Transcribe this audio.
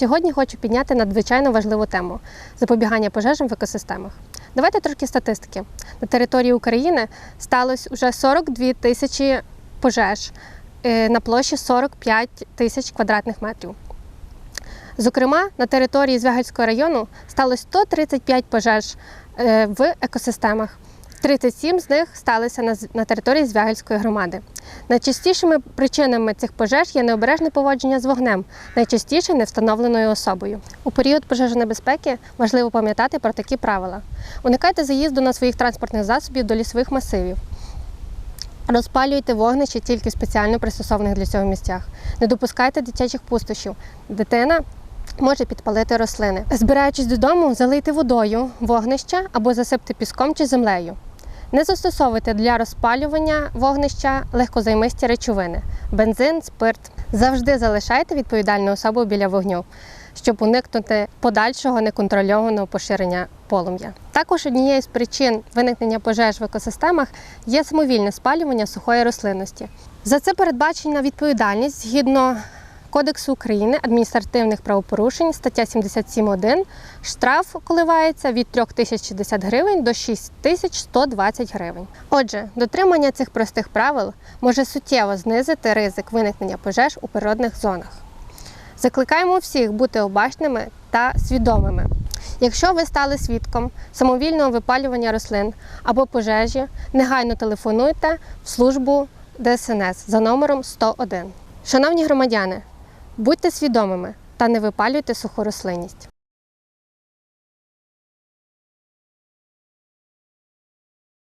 Сьогодні хочу підняти надзвичайно важливу тему запобігання пожежам в екосистемах. Давайте трошки статистики. На території України сталося вже 42 тисячі пожеж е, на площі 45 тисяч квадратних метрів. Зокрема, на території Звягельського району сталося 135 пожеж е, в екосистемах. 37 з них сталися на, на території Звягельської громади. Найчастішими причинами цих пожеж є необережне поводження з вогнем, найчастіше невстановленою особою. У період пожежонебезпеки важливо пам'ятати про такі правила: уникайте заїзду на своїх транспортних засобів до лісових масивів. Розпалюйте вогнище тільки в спеціально пристосованих для цього місцях. Не допускайте дитячих пустощів. Дитина може підпалити рослини. Збираючись додому, залийте водою вогнище або засипте піском чи землею. Не застосовуйте для розпалювання вогнища легкозаймисті речовини, бензин, спирт. Завжди залишайте відповідальну особу біля вогню, щоб уникнути подальшого неконтрольованого поширення полум'я. Також однією з причин виникнення пожеж в екосистемах є самовільне спалювання сухої рослинності. За це передбачена відповідальність згідно Кодексу України адміністративних правопорушень, стаття 77.1. Штраф коливається від 3060 гривень до 6120 гривень. Отже, дотримання цих простих правил може суттєво знизити ризик виникнення пожеж у природних зонах. Закликаємо всіх бути обачними та свідомими. Якщо ви стали свідком самовільного випалювання рослин або пожежі, негайно телефонуйте в службу ДСНС за номером 101. Шановні громадяни, будьте свідомими та не випалюйте суху рослинність.